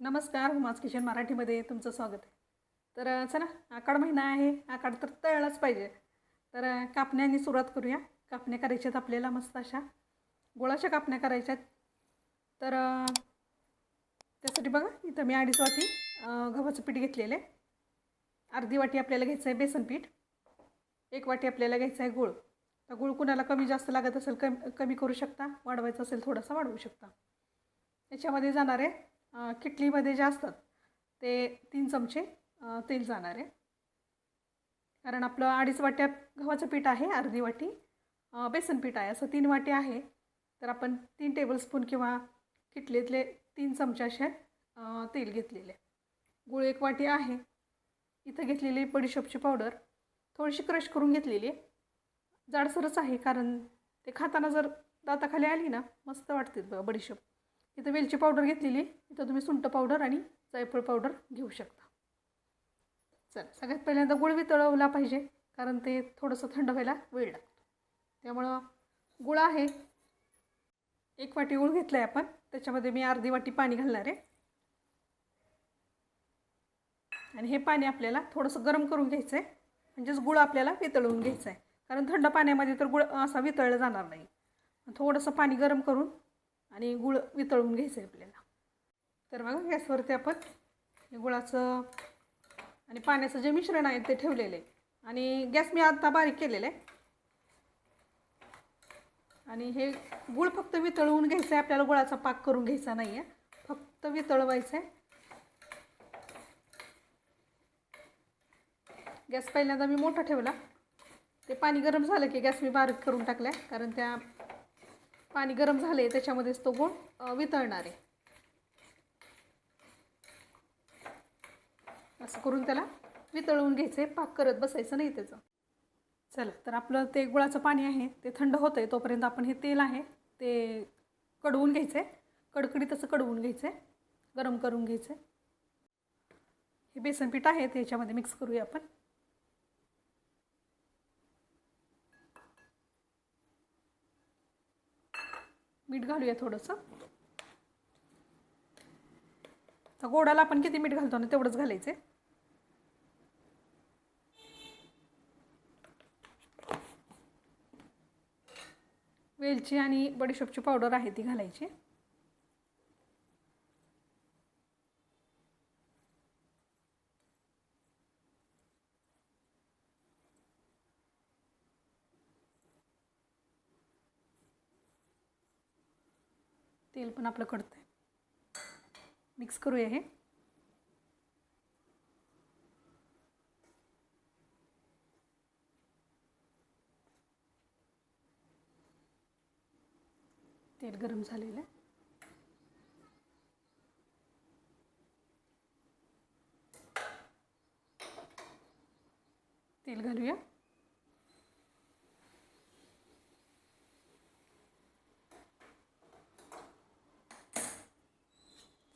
नमस्कार हुमाज किशन मराठीमध्ये तुमचं स्वागत आहे. तर चला आकाड महिना आहे आकाड तर तळलाच पाहिजे. तर कापण्याने कापण्यानी सुरुवात करूया. कापण्या करायच्यात आपल्याला मस्त अशा. गोळाशा कापण्या करायच्यात तर त्यासाठी बघा इथं मी अडीच वाटी गव्हाचं पीठ घेतलेलं आहे. अर्धी वाटी आपल्याला घ्यायचं आहे बेसन पीठ. एक वाटी आपल्याला घ्यायचं आहे गुळ. तर गुळ कुणाला कमी जास्त लागत असेल कमी कमी करू शकता. वाढवायचं असेल थोडासा वाढवू शकता. याच्यामध्ये जाणार आहे किटलीमध्ये जे असतात ते तीन चमचे तेल जाणार. आहे कारण आपलं अडीच वाट्या गव्हाचं पीठ आहे अर्धी वाटी. बेसन पीठ आहे असं तीन वाटी आहे. तर आपण तीन टेबलस्पून किंवा किटलीतले तीन चमचे असे तेल घेतलेले. गुळ एक वाटी आहे. इथं घेतलेली बडीशोपची पावडर थोडीशी क्रश करून घेतलेली. जाडसरच आहे कारण ते खाताना जर दाताखाली आली ना मस्त वाटते बघा बडीशोप. इथं वेलची पावडर घेतलेली इथं तुम्ही सुंट पावडर आणि जायफळ पावडर घेऊ शकता. चल सगळ्यात पहिल्यांदा गुळ वितळवला पाहिजे कारण ते थोडंसं थंड व्हायला वेळ लागतो. त्यामुळं गुळ आहे. एक वाटी गुळ घेतला आहे आपण. त्याच्यामध्ये मी अर्धी वाटी पाणी घालणार आहे. आणि हे पाणी आपल्याला थोडंसं गरम करून घ्यायचं आहे म्हणजेच गुळ आपल्याला वितळवून घ्यायचं आहे कारण थंड पाण्यामध्ये तर गुळ असा वितळला जाणार नाही. थोडंसं पाणी गरम करून आणि गुळ वितळून घ्यायचं आहे आपल्याला. तर बघा गॅसवरती आपण हे गुळाचं आणि पाण्याचं जे मिश्रण आहे ते ठेवलेलं आहे. आणि गॅस मी आता बारीक केलेलं आहे. आणि हे गुळ फक्त वितळवून घ्यायचं आहे आपल्याला गुळाचा पाक करून घ्यायचा नाही आहे फक्त वितळवायचं आहे गॅस पहिल्यांदा मी मोठा ठेवला. ते पाणी गरम झालं की गॅस मी बारीक करून टाकला कारण त्या पाणी गरम झाले त्याच्यामध्येच तो गोळ वितळणार आहे. असं करून त्याला वितळवून घ्यायचं आहे पाक करत बसायचं नाही त्याचं. चला तर आपलं ते गुळाचं पाणी आहे ते थंड होतं आहे तोपर्यंत आपण हे तेल आहे ते कडवून घ्यायचं आहे कडकडी तसं कडवून घ्यायचं आहे गरम करून घ्यायचं आहे हे बेसन पीठ आहे त्याच्यामध्ये मिक्स करूया आपण. मीठ घालूया थोडंसं. तर गोडाला आपण किती मीठ घालतो ना तेवढंच घालायचं आहे वेलची आणि बडीशोपची पावडर आहे ती घालायची. तेल पण आपलं कडतं आहे मिक्स करूया हे. तेल गरम झालेलं आहे. तेल घालूया.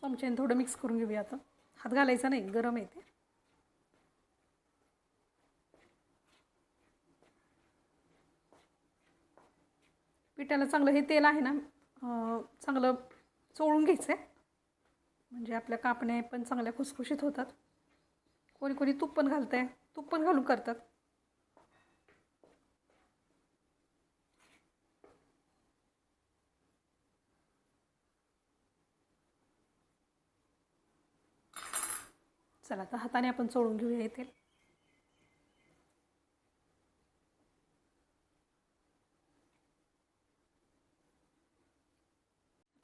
चमच्याने थोडं मिक्स करून घेऊया आता. हात घालायचा नाही गरम आहे ते. पिठाला चांगलं हे तेल आहे ना चांगलं चोळून घ्यायचं आहे म्हणजे आपल्या कापण्या पण चांगल्या खुसखुशीत होतात. कोणी कोणी तूप पण घालतं आहे तूप पण घालून करतात. चला आता हाताने आपण चोळून घेऊया हे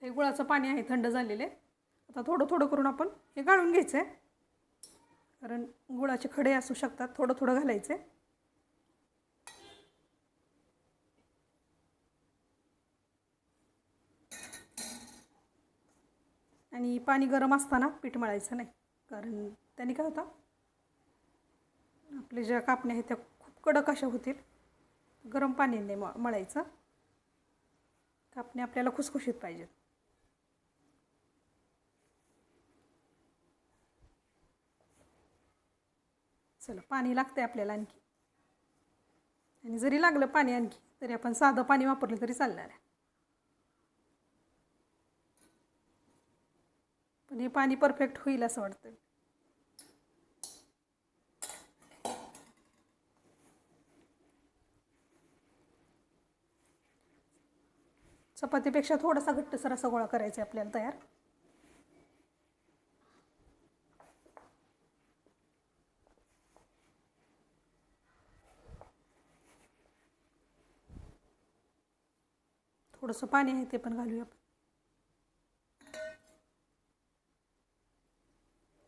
हे गुळाचं पाणी आहे थंड झालेले आता थोडं थोडं करून आपण हे गाळून घ्यायचं आहे कारण गुळाचे खडे असू शकतात थोडं थोडं घालायचं आहे आणि पाणी गरम असताना पीठ मळायचं नाही. कारण त्याने काय होतं? आपले ज्या कापण्या आहेत त्या खूप कडक अशा होतील. गरम पाण्याने म मळायचं. कापणे आपल्याला खुसखुशीत पाहिजेत. चला पाणी लागते आपल्याला आणखी. आणि जरी लागलं पाणी आणखी तरी आपण साधं पाणी वापरलं तरी चालणार आहे. आणि पाणी परफेक्ट होईल असं वाटतं चपातीपेक्षा थोडासा घट्टसर असा गोळा करायचा आहे आपल्याला तयार. थोडंसं पाणी आहे ते पण घालूया आपण.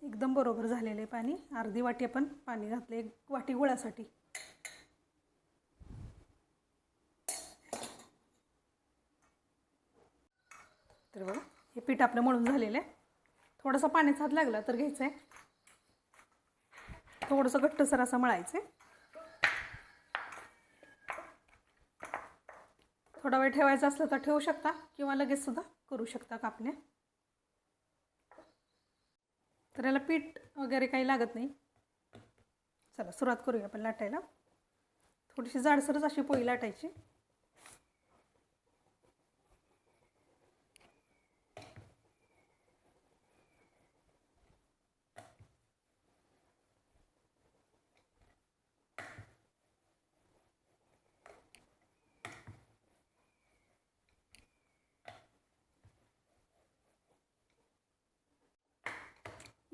एकदम बरोबर झालेलं आहे पाणी. अर्धी वाटी आपण पाणी घातलं एक वाटी गुळासाठी. तर बघा हे पीठ आपलं मळून झालेलं आहे. थोडंसं पाण्याचा हात लागला तर घ्यायचं आहे. थोडंसं घट्टसर असं मळायचं आहे थोडा वेळ ठेवायचा असलं तर ठेवू शकता किंवा लगेच सुद्धा करू शकता कापण्या. तर याला पीठ वगैरे काही लागत नाही. चला सुरुवात करूया आपण लाटायला. थोडीशी जाडसरच अशी पोळी लाटायची.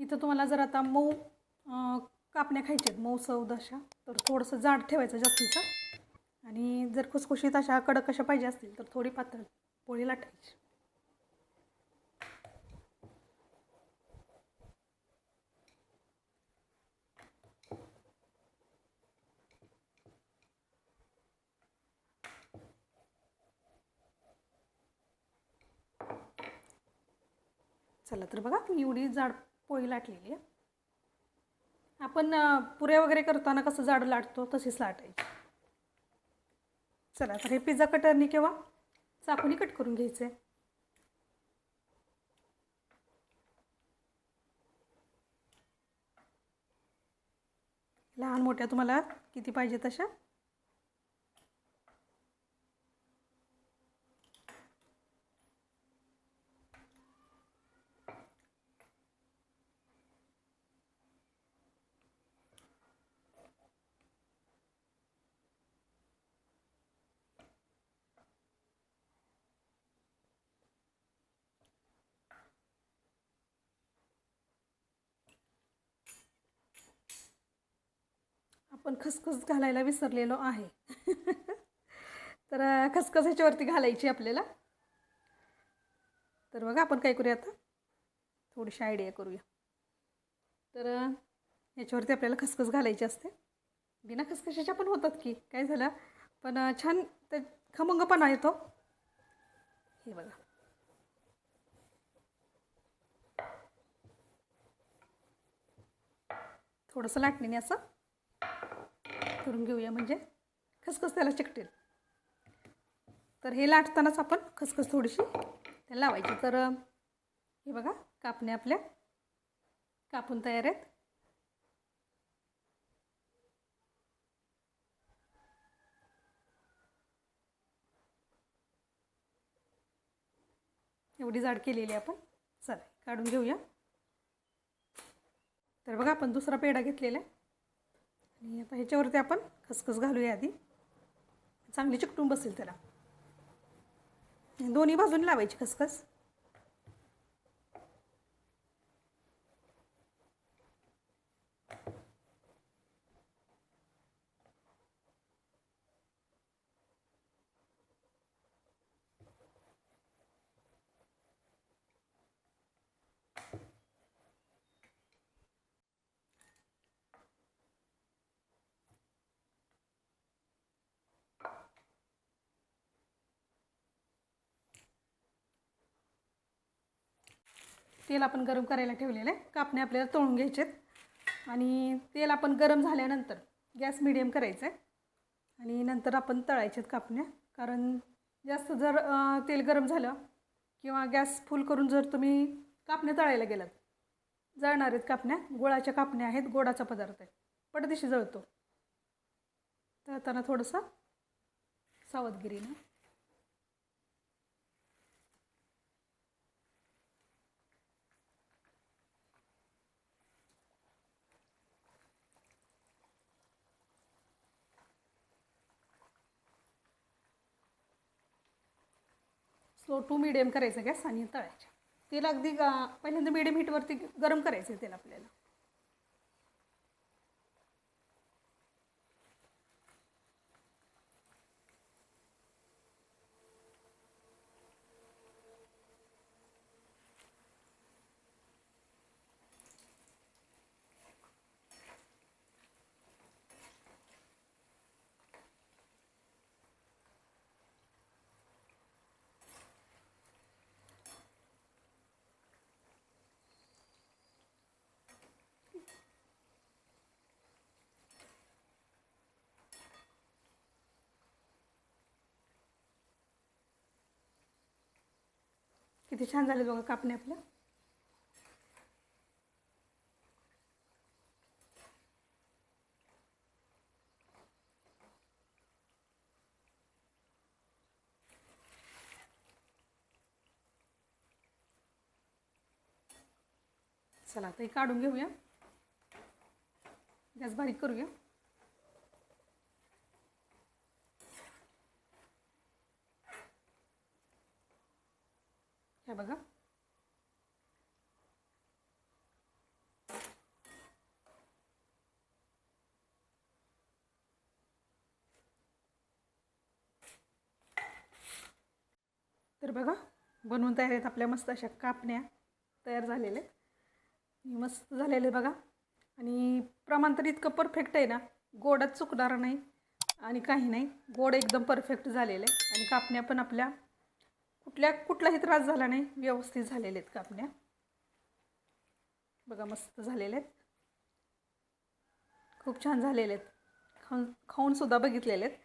इथं तुम्हाला जर आता मऊ कापण्या खायच्या आहेत मऊ सौद अशा तर थोडंसं जाड ठेवायचं जास्तीचं. आणि जर खुसखुशीत अशा कडक कशा पाहिजे असतील तर थोडी पातळ पोळी लाटायची. चला तर बघा एवढी जाड पोळी लाटलेली आहे. आपण पुऱ्या वगैरे करताना कसं जाड लाटतो तशीच लाटायची. चला तर हे पिझ्झा कटरनी किंवा चाकूनी कट करून घ्यायचं आहे लहान मोठ्या तुम्हाला किती पाहिजे तशा? पण खसखस घालायला विसरलेलो आहे. तर खसखस ह्याच्यावरती घालायची आपल्याला. तर बघा आपण काय करूया आता? थोडीशी आयडिया करूया. तर ह्याच्यावरती आपल्याला खसखस घालायची असते. बिना खसखशीच्या पण होतात की काय झालं? पण छान ते खमंगपणा येतो. हे बघा. थोडंसं लाटणीने असं करून घेऊया. म्हणजे खसखस त्याला चिकटेल. तर हे लाटतानाच आपण खसखस थोडीशी त्याला लावायची. तर हे बघा कापण्या आपल्या कापून तयार आहेत. एवढी जाड केलेली आपण. चला काढून घेऊया. तर बघा आपण दुसरा पेढा घेतलेला आहे. आणि आता ह्याच्यावरती आपण खसखस घालूया आधी. चांगली चिकटून बसेल त्याला. दोन्ही बाजूने लावायची खसखस. तेल आपण गरम करायला ठेवलेलं आहे. कापणे आपल्याला तळून घ्यायचे आहेत. आणि तेल आपण गरम झाल्यानंतर गॅस मिडियम करायचं आहे. आणि नंतर आपण तळायचे आहेत कापण्या. कारण जास्त जर तेल गरम झालं किंवा गॅस फुल करून जर तुम्ही कापण्या तळायला गेलात जळणार आहेत कापण्या. गोळाच्या कापण्या आहेत गोडाचा पदार्थ आहे. पटदिशी जळतो. तळताना थोडंसं सावधगिरीनं तो टू मिडियम करायचं गॅस आणि तळायच्या तेल अगदी पहिल्यांदा मिडियम हीटवरती गरम करायचं तेल आपल्याला. किती छान झाले बघा कापणे आपलं. चला आता हे काढून घेऊया. गॅस बारीक करूया. हे बघा. तर बघा बनवून तयार आहेत आपल्या मस्त अशा कापण्या तयार झालेल्या आहेत. मस्त झालेले बघा. आणि प्रमाण तर इतकं परफेक्ट आहे ना. गोडात चुकणार नाही आणि काही नाही. गोड एकदम परफेक्ट झालेलं आहे. आणि कापण्या पण आपल्या कुठल्या कुठलाही त्रास झाला नाही. व्यवस्थित झालेले आहेत कापण्या. बघा मस्त झालेले आहेत. खूप छान झालेले आहेत. खाऊन खाऊनसुद्धा बघितलेले आहेत.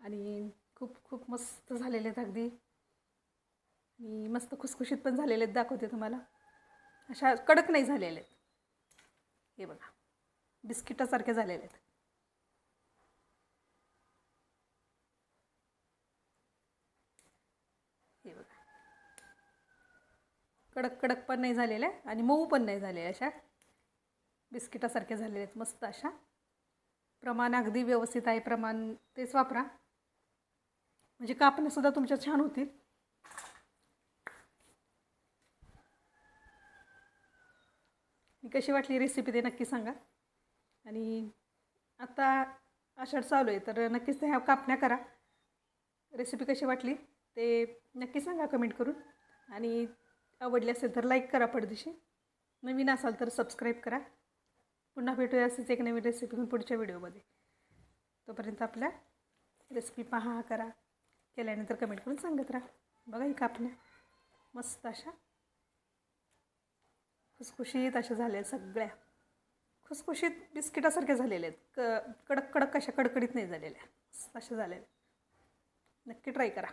आणि खूप खूप मस्त झालेले आहेत अगदी. आणि मस्त खुसखुशीत पण झालेले आहेत. दाखवते तुम्हाला. अशा कडक नाही झालेले आहेत. हे बघा. बिस्किटासारखे झालेले आहेत हे बघा कडक कडक पण नाही झालेल्या आणि मऊ पण नाही झालेल्या अशा. बिस्किटासारखे झालेल्या आहेत मस्त अशा. प्रमाण अगदी व्यवस्थित आहे प्रमाण तेच वापरा. म्हणजे कापण्यासुद्धा तुमच्या छान होतील. मी कशी वाटली रेसिपी ते नक्की सांगा. आणि आता आषाढ चालू आहे तर नक्कीच ते ह्या कापण्या करा. रेसिपी कशी वाटली ते नक्की सांगा कमेंट करून. आणि आवडली असेल तर लाईक करा पडदिशी. नवीन असाल तर सबस्क्राईब करा. पुन्हा भेटूया असेच एक नवीन रेसिपी घेऊन पुढच्या व्हिडिओमध्ये तोपर्यंत आपल्या रेसिपी पहा करा. केल्यानंतर कमेंट करून सांगत राहा. बघा ही कापण्या मस्त अशा खुसखुशीत अशा झाल्या सगळ्या. खुसखुशीत बिस्किटासारख्या झालेल्या आहेत. क कडक कडक अशा कडकडीत नाही झालेल्या. अशा झालेल्या. नक्की ट्राय करा.